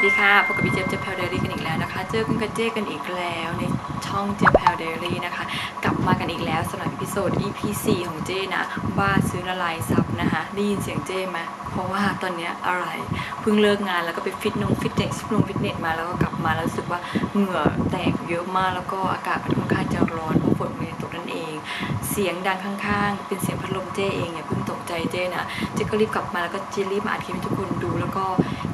วัสดีค่ะพบกับพี่เจี๊ยบเจี๊ยบแพลเดลี่กันอีกแล้วนะคะ เจอกันกับเจ๊กันอีกแล้วในช่องเจี๊ยบแพลเดลี่นะคะ กลับมากันอีกแล้วสำหรับพิโซด EP 4ของเจ๊นะบ้าซื้อละลายซับนะคะ ได้ยินเสียงเจ๊ไหมเพราะว่าตอนนี้อะไรเพิ่งเลิกงานแล้วก็ไปฟิตนงฟิตเนสลงฟิตเนสมาแล้วก็กลับมาแล้วรู้สึกว่าเหงื่อแตกเยอะมากแล้วก็อากาศมันค่อนข้างจะร้อนเพราะฝนมันตกนั่นเอง เสียงดังข้างๆ เป็นเสียงพัดลมเจ้เองอย่าเพิ่งต ใจเจ้นะเจก็รีบกลับมาแล้วก็เจ้รีบมาอัดคลิปให้ทุกคนดู แล้วก็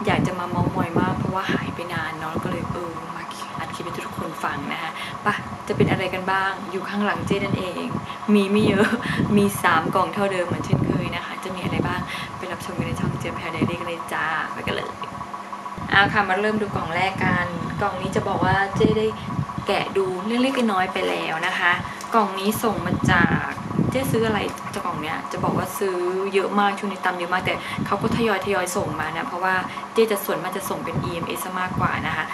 อยากจะมาเมามอยมากเพราะว่าหายไปนานเนาะแล้วก็เลยเออมาอัดคลิปให้ทุกคนฟังนะคะปะจะเป็นอะไรกันบ้างอยู่ข้างหลังเจ้นั่นเอง มีไม่เยอะมี 3 กล่องเท่าเดิมเหมือนเช่นเคยนะคะ จะมีอะไรบ้างไปรับชมกันในช่องเจมแพรเดลี่กันเลยจ้าไปกันเลยเอาค่ะมาเริ่มดูกล่องแรกกันกล่องนี้จะบอกว่าเจ้ได้แกะดูเล็กๆน้อยๆไปแล้วนะคะ กล่องนี้ส่งมาจาก จ๊ซื้ออะไรจากกล่องเนี้ยจะบอกว่าซื้อเยอะมากช่วงนี้ตำเยอะมากแต่เขาก็ทยอยทยอยส่งมานะ เพราะว่าเจ๊จะส่วนมากจะส่งเป็น EMS มากกว่านะคะ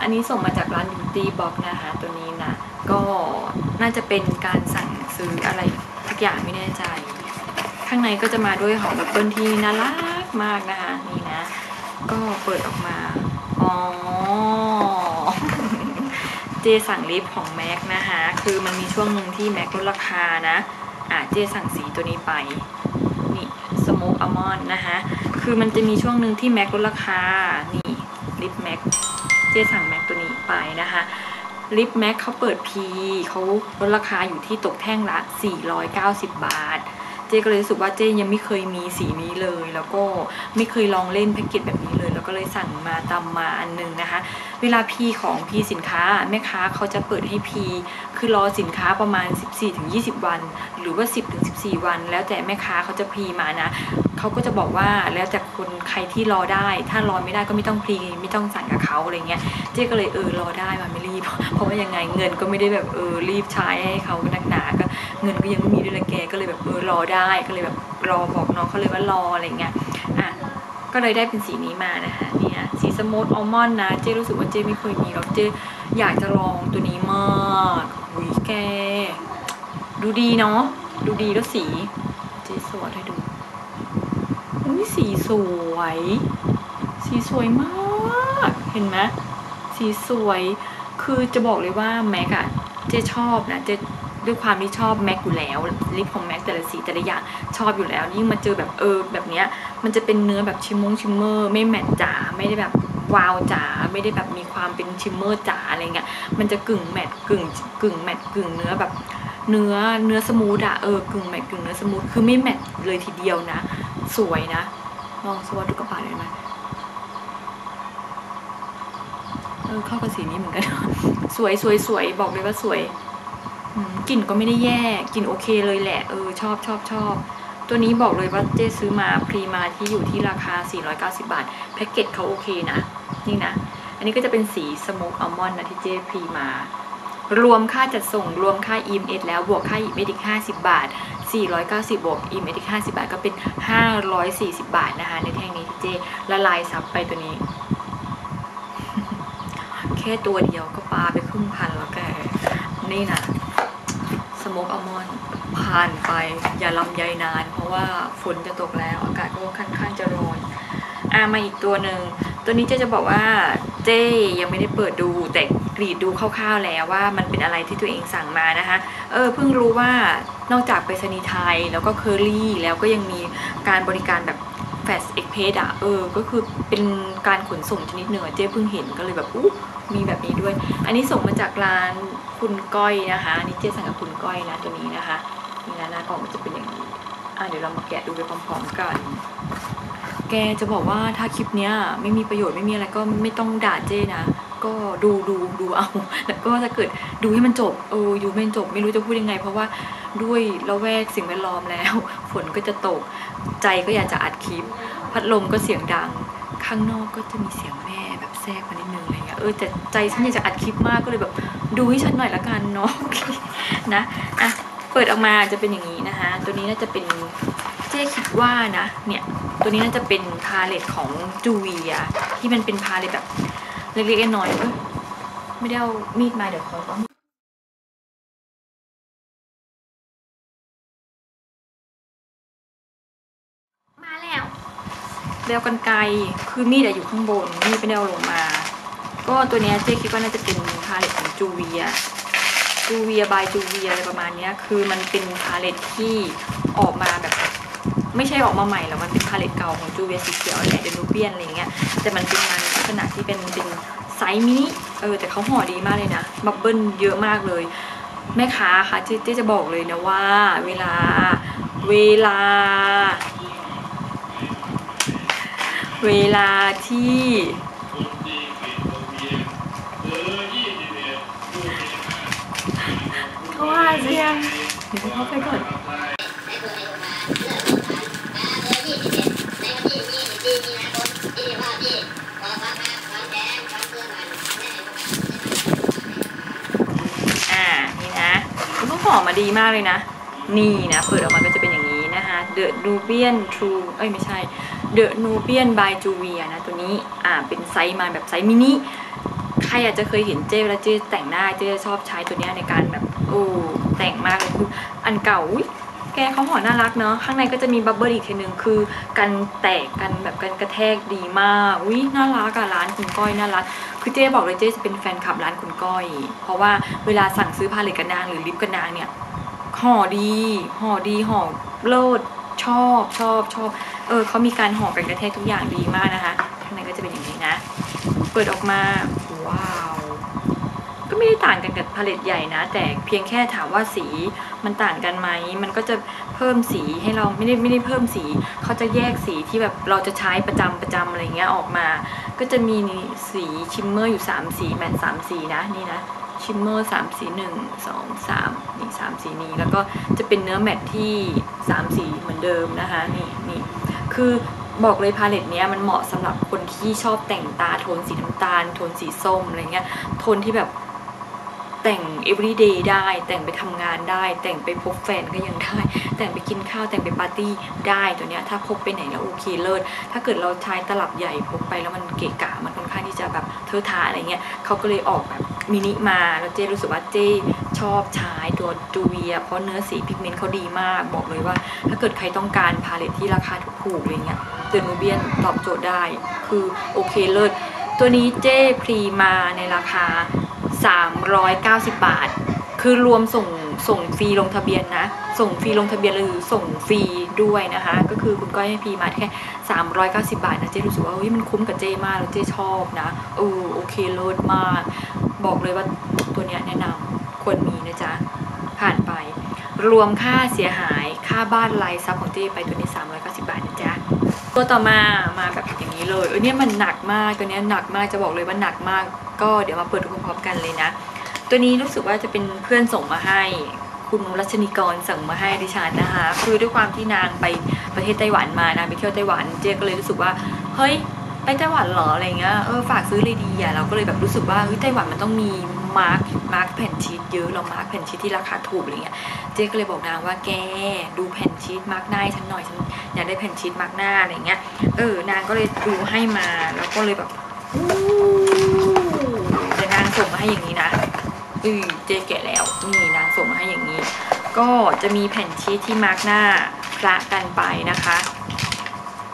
อันนี้ส่งมาจากร้าน Beauty Box นะคะตัวนี้นะก็น่าจะเป็นการสั่งซื้ออะไรทุกอย่างไม่แน่ใจ ข้างในก็จะมาด้วยหอมแอปเปิลที่น่ารักมากนะคะนี่นะ ก็เปิดออกมาอ๋อเจสั่งลิปของแม็กนะคะ คือมันมีช่วงหนึ่งที่แม็กลดราคานะ อะเจสั่งสีตัวนี้ไป นี่สโมกอัลมอนด์นะคะคือมันจะมีช่วงหนึ่งที่แม็กลดราคา นี่ลิปแม็กเจสั่งแม็กตัวนี้ไปนะคะลิปแม็กเขาเปิดพีเขาลดราคาอยู่ที่ตกแท่งละ 490 บาท เจก็เลยรู้สึกว่าเจยังไม่เคยมีสีนี้เลย แล้วก็ไม่เคยลองเล่นแพ็กเกจแบบนี้เลย เลยสั่งมาตามมาอันหนึงนะคะ เวลาพีของพีสินค้าแม่ค้าเขาจะเปิดให้พีคือรอสินค้าประมาณ 14-20 วัน หรือว่า 10-14 วัน แล้วแต่แม่ค้าเขาจะพีมานะเขาก็จะบอกว่าแล้วแต่คนใครที่รอได้ ถ้ารอไม่ได้ก็ไม่ต้องพีไม่ต้องสั่งกับเขาอะไรเงี้ยเจ๊ก็เลยเออรอได้มาไม่รีบ เพราะว่ายังไงเงินก็ไม่ได้แบบเออรีบใช้ให้เขานักหนาก็เงินก็ยังไม่มีด้วยละแกก็เลยแบบเออรอได้ก็เลยแบบรอบอกน้องเขาเลยว่ารออะไรเงี้ยอะ ก็เลยได้เป็นสีนี้มานะคะเนี่ยสีสมูทอัลมอนด์นะเจ๊รู้สึกว่าเจ๊ไม่เคยมีแล้วเจ๊อยากจะลองตัวนี้มากหุยแก ดูดีเนาะดูดีแล้วสี เจ๊สวดให้ดูอุ้ยสีสวย สีสวยมากเห็นไหมสีสวยคือจะบอกเลยว่าแม็กอะเจ๊ชอบนะเจ๊ ด้วยความที่ชอบแม็กอยู่แล้วลิปของแม็กแต่ละสีแต่ละอย่างชอบอยู่แล้วยิ่งมาเจอแบบเออแบบเนี้ยมันจะเป็นเนื้อแบบชิมมงชิมเมอร์ ไม่แมตต์จ๋าไม่ได้แบบวาวจ๋าไม่ได้แบบมีความเป็นชิมเมอร์จ๋าอะไรเงี้ยมันจะกึ่งแมตต์กึ่งกึ่งแมตต์กึ่งเนื้อแบบเนื้อเนื้อสมูทอะเออกึ่งแมตต์กึ่งเนื้อสมูทคือไม่แมตต์เลยทีเดียวนะ สวยนะ ลองสวัสดูกระเป๋าเลยไหมเออเข้ากับสีนี้เหมือนกัน สวยสวยสวยบอกเลยว่าสวย กลิ่นก็ไม่ได้แย่กลิ่นโอเคเลยแหละ เออ ชอบชอบชอบ ตัวนี้บอกเลยว่าเจ๊ซื้อมาพรีมาที่อยู่ที่ราคา 490 บาท แพ็กเกจเขาโอเคนะ นี่นะ อันนี้ก็จะเป็นสีสโมกอัลมอนด์นะที่เจ๊พรีมา รวมค่าจัดส่งรวมค่า EMS แล้วบวกค่า EMS อีก50 บาท 490 บวก EMS อีก50 บาทก็เป็น 540 บาทนะคะ ในแท่งนี้ที่เจ๊ละลายซับไปตัวนี้ แค่ตัวเดียวก็ปาไปครึ่งพันแล้วแกนี่นะ สโมกอัลมอนด์ผ่านไปอย่าลำใยนาน เพราะว่าฝนจะตกแล้วอากาศก็ค่อนข้างจะร้อนอ่ามาอีกตัวหนึ่งตัวนี้เจ๊จะบอกว่าเจ๊ยังไม่ได้เปิดดูแต่กรีดดูคร่าวๆแล้วว่ามันเป็นอะไรที่ตัวเองสั่งมานะคะเออเพิ่งรู้ว่านอกจากไปรษณีย์ไทยแล้วก็เคอรี่แล้วก็ยังมีการบริการแบบแฟชเอ็กเพสอะเออ ก็คือเป็นการขนส่งชนิดหนึ่งอเจ๊เพิ่งเห็นก็เลยแบบอู้มีแบบนี้ด้วย อันนี้ส่งมาจากร้าน คุณก้อยนะคะอันนี้เจ๊สั่งกับคุณก้อยนะตัวนี้นะคะนี่นะหน้ากล่องมันจะเป็นอย่างนี้อะเดี๋ยวเรามาแกะดูไปพร้อมๆกัน แกจะบอกว่าถ้าคลิปเนี้ยไม่มีประโยชน์ไม่มีอะไรก็ไม่ต้องด่าเจ้นะก็ดูดูดูเอา แล้วก็ถ้าเกิดดูให้มันจบเอออยู่ไม่จบไม่รู้จะพูดยังไง เพราะว่าด้วยละแวกสิ่งแวดล้อมแล้ว ฝนก็จะตกใจก็อยากจะอัดคลิป พัดลมก็เสียงดัง ข้างนอกก็จะมีเสียงแม่แบบแทรกมานิดนึงเงี้ย ออแต่ใจฉันอยากจะอัดคลิปมากก็เลยแบบดูให้ฉันหน่อยละกันเนาะนะอะเปิดออกมาจะเป็นอย่างนี้นะคะ ตัวนี้น่าจะเป็นเจ๊คิดว่านะเนี่ยตัวนี้น่าจะเป็นพาเลตของจูเวียที่มันเป็นพาเลตแบบเล็กๆน้อยๆเอ้ยไม่ได้เอามีดมาเดี๋ยวขอเอามีดมาแล้วเดิเอากันไกลคือมีดอะอยู่ข้างบนมีดไม่ได้เอาลงมา ก็ตัวเนี้ยเจ๊คิดว่าน่าจะเป็นพาเลตของจูเวียจูเวียบายจูเวียอะไรประมาณเนี้ยคือมันเป็นพาเลตที่ออกมาแบบ ไม่ใช่ออกมาใหม่แล้วมันเป็นพาเลตเก่าของจูเวียสีเขียวแหละเดนูเปียนอะไรเงี้ยแต่มันเป็นงานลักษณะที่เป็นเป็นไซส์มินิเออแต่เขาห่อดีมากเลยนะบับเบิ้ลเยอะมากเลยแม่ค้าค่ะเจ๊จะบอกเลยนะว่า เวลา เวลา เวลาที่เขา ว่าเสียงเดี๋ยวเขาไปก่อนก็หอมมาดีมากเลยนะ นี่นะ เปิดออกมาก็จะเป็นอย่างนี้นะคะ The Nubian True เอ้ยไม่ใช่ The Nubian by Juvia นะ ตัวนี้ อ่า เป็นไซส์มาแบบไซส์มินิ รอาจจะเคยเห็นเจ้เวลาเจ้แต่งหน้าเจ้ชอบใช้ตัวเนี้ยในการแบบโอ้แต่งมากเลยคืออันเก่าอุ๊ยแกเขาห่อน่ารักเนาะข้างในก็จะมีบับเบิ้ลอีกทีนึงคือกันแตกกันแบบกันกระแทกดีมากอุ้ยน่ารักอะร้านคุณก้อยน่ารักคือเจ๊บอกเลยเจ๊จะเป็นแฟนคลับร้านคุณก้อย เพราะว่าเวลาสั่งซื้อพาเหลตกันนางหรือลิปกันนางเนี่ยห่อดีห่อดีห่อเลิศชอบชอบชอบเออเขามีการห่อกันกระแทกทุกอย่างดีมากนะคะข้างในก็จะเป็นอย่างนี้นะ เปิดออกมา ว้าว ก็ไม่ได้ต่างกันกับพาเลตใหญ่นะ แต่เพียงแค่ถามว่าสีมันต่างกันไหม มันก็จะเพิ่มสีให้เราไม่ได้ไม่ได้เพิ่มสี เขาจะแยกสีที่แบบเราจะใช้ประจำประจำอะไรเงี้ยออกมา ก็จะมีสีชิมเมอร์อยู่ 3 สีแมทสามสีนะนี่นะชิมเมอร์สามสีหนึ่งสองสามนี่สามสีนี้แล้วก็จะเป็นเนื้อแมทที่สามสีเหมือนเดิมนะคะนี่นี่คือ บอกเลยพาเลตเนี้ยมันเหมาะสำหรับคนที่ชอบแต่งตาโทนสีน้ำตาล โทนสีส้มอะไรเงี้ยโทนที่แบบแต่ง everyday ได้ แต่งไปทำงานได้ แต่งไปพบแฟนก็ยังได้ แต่งไปกินข้าวแต่งไปปาร์ตี้ได้ตัวเนี้ยถ้าพกไปไหนแล้วโอเคเลิศถ้าเกิดเราใช้ตลับใหญ่พกไปแล้วมันเกะกะมันค่อนข้างที่จะแบบเทอะทาอะไรเงี้ยเขาก็เลยออกแบบมินิมาแล้วเจ้รู้สึกว่าเจ้ชอบใช้ตัวจูเวียเพราะเนื้อสีพิกเมนต์เขาดีมากบอกเลยว่า ถ้าเกิดใครต้องการพาเลตที่ราคาถูกๆอะไรเงี้ย เดนูเบียนตอบโจทย์ได้ คือโอเคเลิศ ตัวนี้เจ้พรีมาในราคา 390 บาท คือรวมส่งส่งฟรีลงทะเบียนนะ ส่งฟรีลงทะเบียนหรือส่งฟรีด้วยนะคะ ก็คือคุณก้อยให้พีมาแค่ 390 บาทนะเจ๊รู้สึกว่าเฮ้ยมันคุ้มกับเจ๊มากแล้วเจ๊ชอบนะเออโอเคเลิศมาก บอกเลยว่าตัวเนี้ยแนะนำควรมีนะจ๊ะ ผ่านไป รวมค่าเสียหายค่าบ้านรายซับของเจ๊ไปตัวนี้ 390 บาท ตัวต่อมามาแบบอย่างนี้เลยเออเนี่ยมันหนักมากตัวนี้หนักมากจะบอกเลยว่าหนักมาก ก็เดี๋ยวมาเปิดดูพร้อมกันเลยนะ ตัวนี้รู้สึกว่าจะเป็นเพื่อนส่งมาให้ คุณรัชนีกรสั่งมาให้ดิฉันนะคะ คือด้วยความที่นางไปประเทศไต้หวันมานะไปเที่ยวไต้หวันเจ๊ก็เลยรู้สึกว่าเฮ้ยไปไต้หวันเหรออะไรเงี้ยเออฝากซื้อเลยดีอะเราก็เลยแบบรู้สึกว่าเฮ้ยไต้หวันมันต้องมี มาร์คมาร์คแผ่นชีตเยอะเรามาร์คแผ่นชีตที่ราคาถูกอะไรเงี้ยเจ๊ก็เลยบอกนางว่าแกดูแผ่นชีตมาร์คหน้าฉันหน่อยฉันอยากได้แผ่นชีตมาร์คหน้าอะไรเงี้ยเออนางก็เลยดูให้มาแล้วก็เลยแบบอู้แต่นางส่งมาให้อย่างนี้นะอือเจ๊แกะแล้วนี่นางส่งมาให้อย่างนี้ ก็จะมีแผ่นชีทที่มาร์กหน้าคละกันไปนะคะ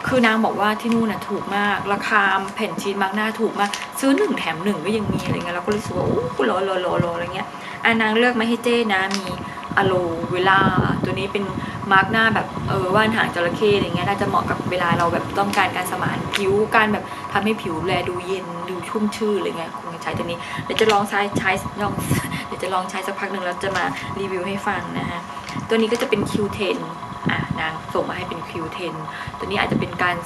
คือนางบอกว่าที่นู่นน่ะถูกมาก ราคาแผ่นชีทมาร์กหน้าถูกมาก ซื้อหนึ่งแถมหนึ่งก็ยังมีอะไรเงี้ยเราก็รู้สึกว่าโอ้โหรอรอรอรออะไรเงี้ยอ่านางเลือกมาให้เจ้นะมีอะโลเวลา ตัวนี้เป็นมาร์กหน้าแบบเออว่านหางจระเข้อะไรเงี้ยน่าจะเหมาะกับเวลาเราแบบต้องการการสมานผิวการแบบทำให้ผิวแลดูเย็นดูชุ่มชื่นอะไรเงี้ยคงจะใช้ตัวนี้เดี๋ยวจะลองใช้ใช้ลองเดี๋ยวจะลองใช้สักพักหนึ่งแล้วจะมารีวิวให้ฟังนะฮะตัวนี้ก็จะเป็น Q10 นางส่งมาให้เป็น Q10 ตัวนี้อาจจะเป็นการ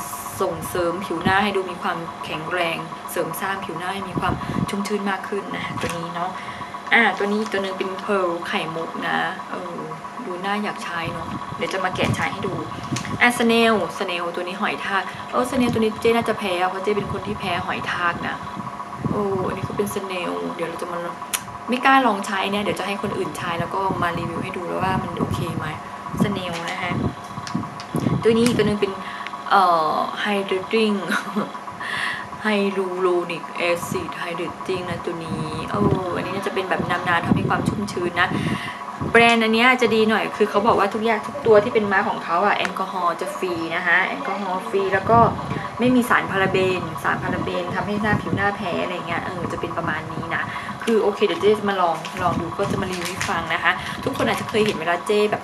ส่งเสริมผิวหน้าให้ดูมีความแข็งแรง เสริมสร้างผิวหน้าให้มีความชุ่มชื้นมากขึ้นนะตัวนี้เนาะอะตัวนี้ตัวหนึงเป็นเพลไข่มุกนะเออดูน่าอยากใช้เนาะเดี๋ยวจะมาแกะใช้ให้ดูอะสเนลสเนลตัวนี้หอยทากเออสเนลตัวนี้เจ๊น่าจะแพ้เพราะเจ๊เป็นคนที่แพ้หอยทากนะโอ้อันนี้ก็เป็นสเนลเดี๋ยวเราจะมาไม่กล้าลองใช้เนี่ยเดี๋ยวจะให้คนอื่นใช้แล้วก็มารีวิวให้ดูแล้วว่ามันโอเคไหมสเนลนะฮะ ตัวนี้อีกตัวนึงเป็นเอ่อไฮเดรติ้งไฮรูโรนิกแอซิดไฮเดรติ้งนะตัวนี้เอออันนี้น่าจะเป็นแบบน้ำนาทำให้ความชุ่มชื้นนะ แบรนด์อันนี้จะดีหน่อยคือเขาบอกว่าทุกอย่างทุกตัวที่เป็นมาของเขาอะแอลกอฮอล์จะฟรีนะคะแอลกอฮอล์ฟรีแล้วก็ไม่มีสารพาราเบน สารพาราเบนทำให้หน้าผิวหน้าแพ้อะไรเงี้ยเออจะเป็นประมาณนี้นะคือโอเคเดี๋ยวเจ๊จะมาลองลองดูก็จะมารีวิวให้ฟังนะคะ ทุกคนอาจจะเคยเห็นเวลาเจ๊แบบ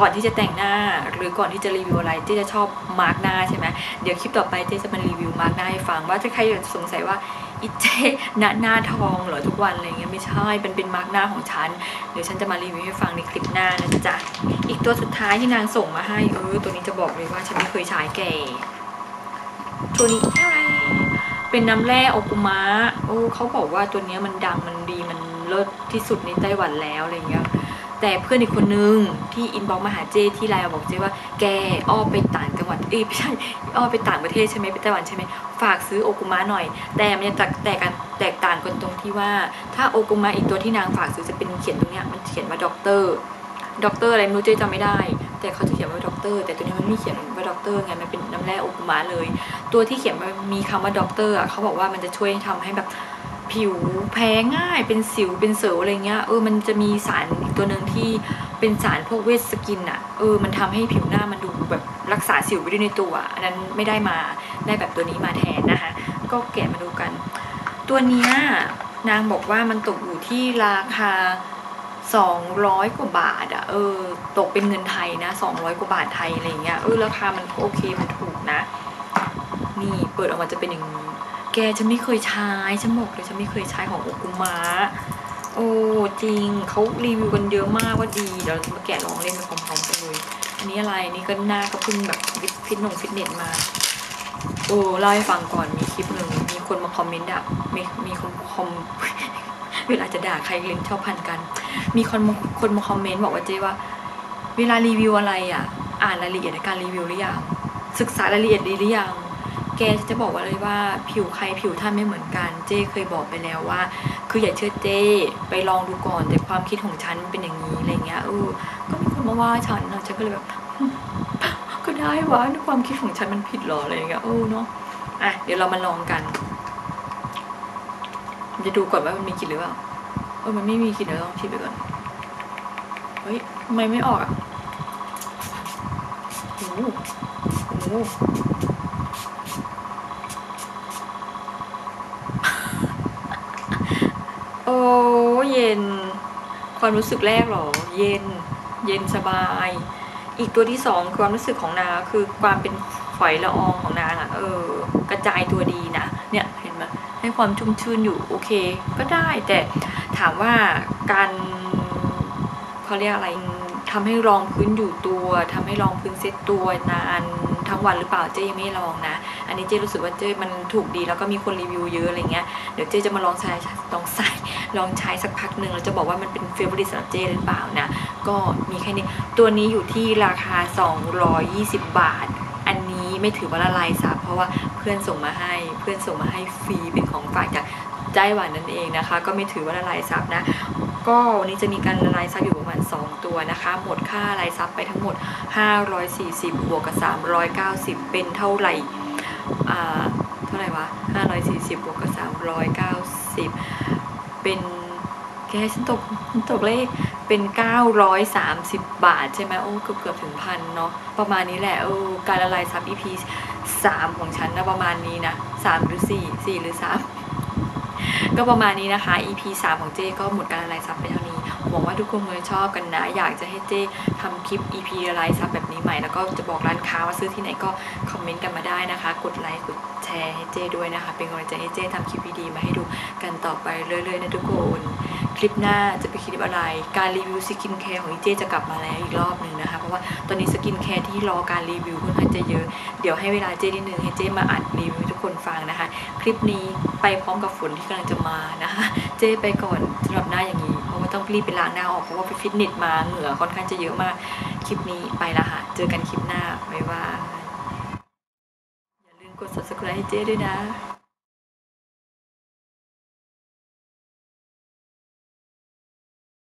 ก่อนที่จะแต่งหน้าหรือก่อนที่จะรีวิวอะไรเจ๊จะชอบมาร์กหน้าใช่ไหมเดี๋ยวคลิปต่อไปเจ๊จะมารีวิวมาร์กหน้าให้ฟังว่าถ้าใครสงสัยว่าอีเจ๊หน้าหน้าทองเหรอทุกวันอะไรเงี้ยไม่ใช่เป็นเป็นมาร์กหน้าของฉันเดี๋ยวฉันจะมารีวิวให้ฟังในคลิปหน้านะจ๊ะอีกตัวสุดท้ายที่นางส่งมาให้เออตัวนี้จะบอกเลยว่าฉันไม่เคยใช้แก่ตัวนี้อะไรเป็นน้ำแร่โอกุมะโอ้เขาบอกว่าตัวเนี้ยมันดังมันดีมันเลิศที่สุดในไต้หวันแล้วอะไรเงี้ย แต่เพื่อนอีกคนนึงที่อินบ็อกมาหาเจที่ไลน์บอกเจว่าแกอ้อไปต่างจังหวัดเอ้ยไม่ใช่อ้อไปต่างประเทศใช่ไหมไปไต้หวันใช่ไหมฝากซื้อโอกุมะหน่อย แต่มันจะแตกกันแตกต่างกันตรงที่ว่า ถ้าโอกุมะอีกตัวที่นางฝากซื้อจะเป็นเขียนตรงเนี้ยมันเขียนว่าด็อกเตอร์ด็อกเตอร์อะไรไม่รู้เจจำไม่ได้ แต่เขาจะเขียนว่าด็อกเตอร์แต่ตัวนี้มันไม่เขียนว่าด็อกเตอร์ไงมันเป็นน้ำแร่โอกุมะเลย ตัวที่เขียนว่ามีคำว่าด็อกเตอร์อะเขาบอกว่ามันจะช่วยทำให้แบบ ผิวแพ้ง่ายเป็นสิวเป็นเสลอะไรเงี้ยเออมันจะมีสารตัวหนึ่งที่เป็นสารพวกเวชสกินอะเออมันทำให้ผิวหน้ามันดูแบบรักษาสิวไว้ด้วยในตัวอันนั้นไม่ได้มาได้แบบตัวนี้มาแทนนะคะ ก็แกะมาดูกัน ตัวเนี้ยนางบอกว่ามันตกอยู่ที่ราคา 200 กว่าบาทอะเออตกเป็นเงินไทยนะ 200 กว่าบาทไทยอะไรเงี้ยเออราคามันโอเคมันถูกนะ นี่เปิดออกมาจะเป็นอย่างนี้ แกฉันไม่เคยใช้ฉันบอกเลยฉันไม่เคยใช้ของโอกุมะโอ้จริงเขารีวิวกันเยอะมากว่าดีเดี๋ยวเราจะมาแกะลองเล่นไปพร้อมๆกันเลยอันนี้อะไรนี่ก็หน้าก็เพิ่งแบบฟิตนงฟิตเนสมาโอ้เล่าให้ฟังก่อนมีคลิปหนึ่งมีคนมาคอมเมนต์อะมีมีคนคอมเวลาจะด่าใครลิ้นชอบพันกัน มีคนคนมาคอมเมนต์บอกว่าเจ๊ว่า เวลารีวิวอะไรอะอ่านรายละเอียดในการรีวิวหรือยังศึกษารายละเอียดดีหรือยัง แกจะบอกว่าเลยว่าผิวใครผิวท่านไม่เหมือนกัน เจ้เคยบอกไปแล้วว่า คืออย่าเชื่อเจ้ไปลองดูก่อนแต่ความคิดของฉันเป็นอย่างนี้อะไรเงี้ยเออก็มีคนมาว่าฉันนะฉันก็เลยแบบก็ได้วะความคิดของฉันมันผิดหรออะไรเงี้ยเออเนาะอะเดี๋ยวเรามาลองกันจะดูก่อนว่ามันมีกลิ่นหรือเปล่าเออมันไม่มีกลิ่นเดี๋ยวลองชิมไปก่อนเฮ้ยทำไมไม่ออกอะโอ้โห อ้โอ้เย็น ความรู้สึกแรกหรอ เย็น เย็นสบาย อีกตัวที่สองความรู้สึกของนางคือความเป็นฝอยละอองของนางอะ่ะ เออ กระจายตัวดีนะ เนี่ยเห็นไหมให้ความชุ่มชื่นอยู่โอเค ก็ได้แต่ถามว่าการเขาเรียกอะไร ทำให้รองพื้นอยู่ตัวทำให้รองพื้นเซ็ตตัวนานทั้งวันหรือเปล่าเจ๊ยังไม่ลองนะ อันนี้เจ๊รู้สึกว่าเจ๊มันถูกดีแล้วก็มีคนรีวิวเยอะอะไรเงี้ยเดี๋ยวเจ๊จะมาลองใช้ลองใส่ลองใช้สักพักหนึ่งแล้วจะบอกว่ามันเป็นเฟเวอร์ริสำหรับเจ๊หรือเปล่านะ ก็มีแค่นี้ตัวนี้อยู่ที่ราคา 220 บาท อันนี้ไม่ถือว่าละลายซับเพราะว่าเพื่อนส่งมาให้เพื่อนส่งมาให้ฟรีเป็นของฝากจากไต้หวันนั่นเองนะคะ ก็ไม่ถือว่าละลายซับนะ ก็วันนี้จะมีการละลายซับอยู่ประมาณ 2 ตัวนะคะ หมดค่าละลายซับไปทั้งหมด 540 บวกกับ 390 เป็นเท่าไหร่อ่าเท่าไหร่วะ 540 บวกกับ 390 เป็นแกฉันตกฉันตกเลขเป็น 930 บาทใช่ไหมโอ้เกือบเกือบถึงพันเนาะประมาณนี้แหละโอ้การละลายซับ EP 3 ของฉันนะประมาณนี้นะ 3 หรือ 4 4 หรือ 3 ก็ประมาณนี้นะคะ EP 3 ของเจ้ก็หมดการละลายซับไปเท่านี้หวังว่าทุกคนจะชอบกันนะ อยากจะให้เจ้ทำคลิป EP ละลายซับแบบนี้ใหม่ แล้วก็จะบอกร้านค้าว่าซื้อที่ไหนก็คอมเมนต์กันมาได้นะคะ กดไลค์ กดแชร์ให้เจ้ด้วยนะคะ เป็นกำลังใจให้เจ้ทำคลิปดีๆมาให้ดูกันต่อไปเรื่อยๆนะทุกคน คลิปหน้าจะเป็นคลิปอะไร การรีวิวสกินแคร์ของอีเจจะกลับมาแล้วอีกรอบหนึ่งนะคะ เพราะว่าตอนนี้สกินแคร์ที่รอการรีวิวค่อนข้างจะเยอะ เดี๋ยวให้เวลาเจนิดนึงให้เจมาอัดรีวิว คนฟังนะคะ คลิปนี้ไปพร้อมกับฝนที่กำลังจะมานะคะ เจไปก่อนสำหรับหน้าอย่างนี้ เพราะว่าต้องรีบไปล้างหน้าออก เพราะว่าไปฟิตเนสมาเหงื่อค่อนข้างจะเยอะมาก คลิปนี้ไปละค่ะ เจอกันคลิปหน้า บ๊ายบาย อย่าลืมกด subscribe ให้เจด้วยนะ